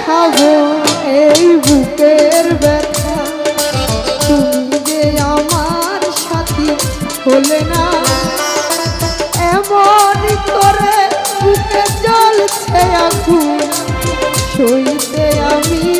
খাব এই বুকের ব্যথা। তুমি যে আমার সাথী হলে না এমন করে বুকে জ্বলছে আমি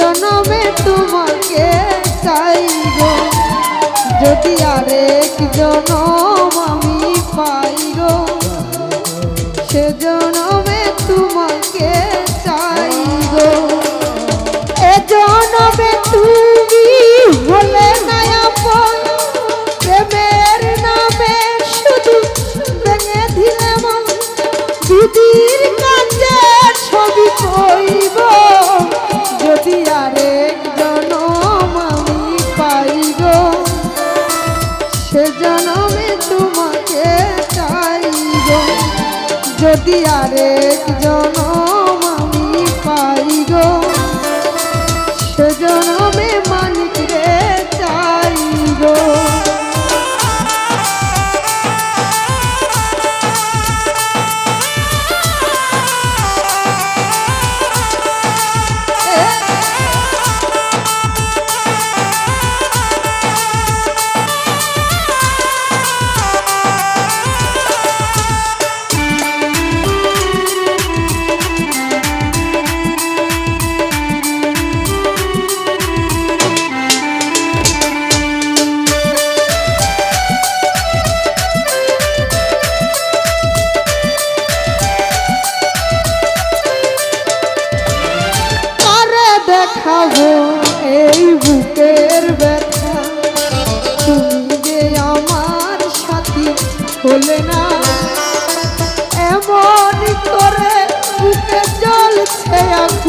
জনমে তোমাকে চাইব যদি আরেক জনম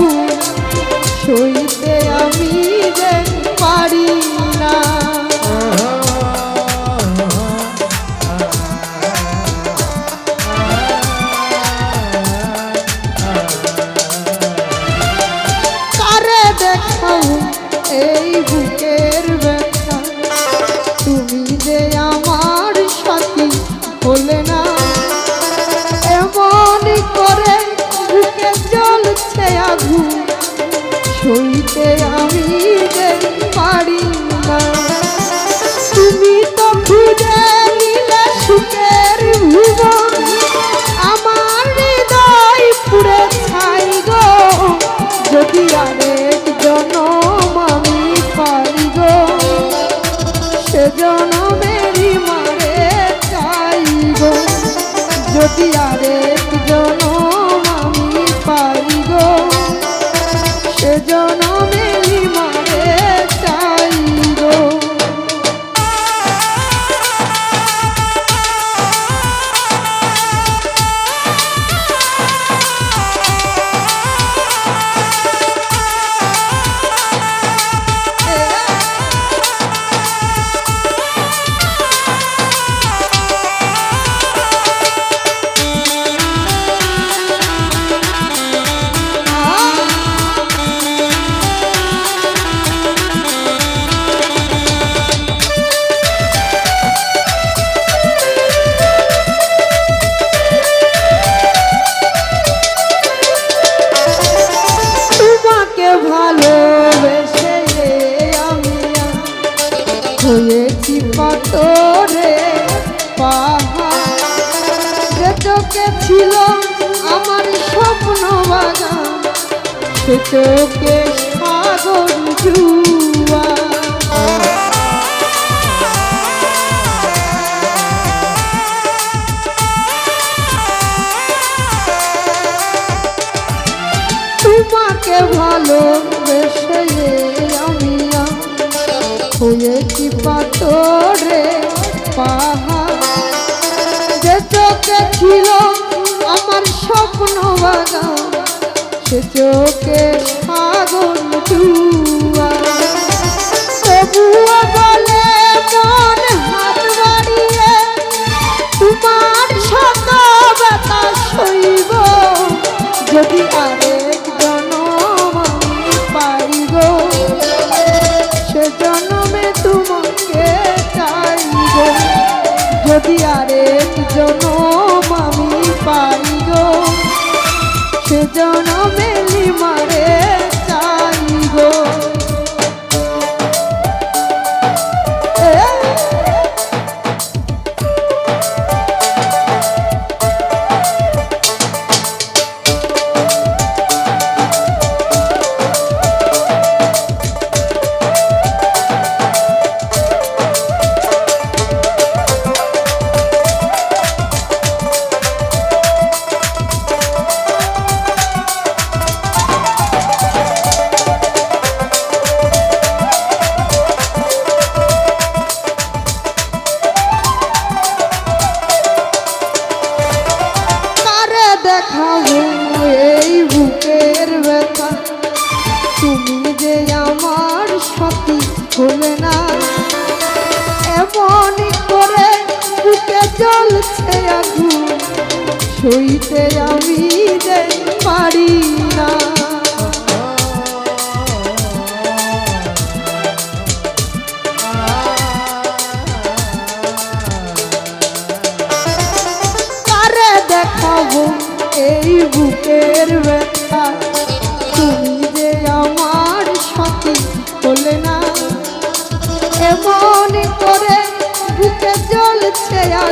Ooh. yo no সে চোখে সাগর জুয়া। তোমাকে ভালোবেসে আমি হয়ে কি পাথরে পাহা যে চোখে ছিল চোখে আগুন চুয়া।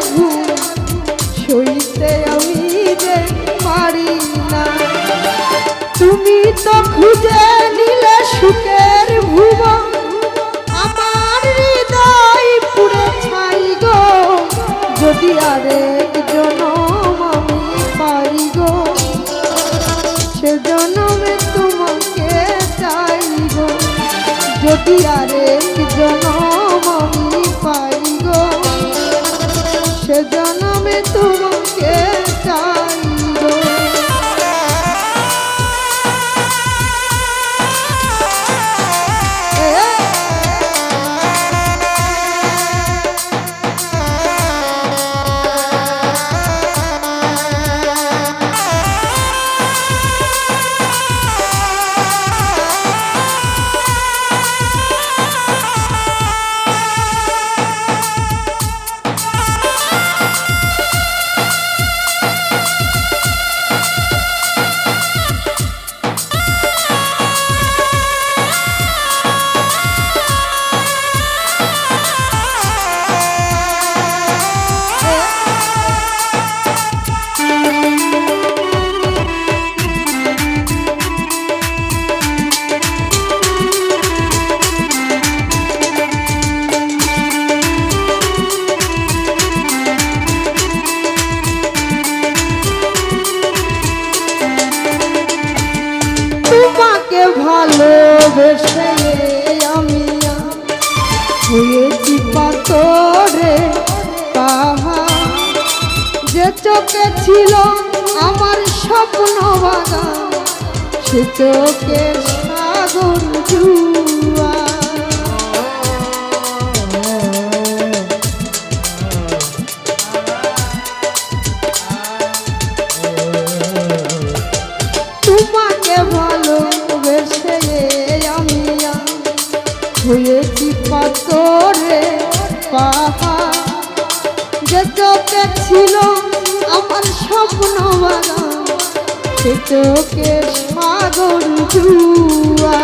ঘুম সইতে আমি তুমি তো খুঁজে নিলে সুখের ভুব আমার হৃদয় পুরে ছাই গো। যদি আরেক জনম আমি পাই তোমাকে চাই গো। আরে চোখে ছিল আমার স্বপ্ন বাগান সে চোখে সাগর জুড়ে চোখের সাগর জুয়া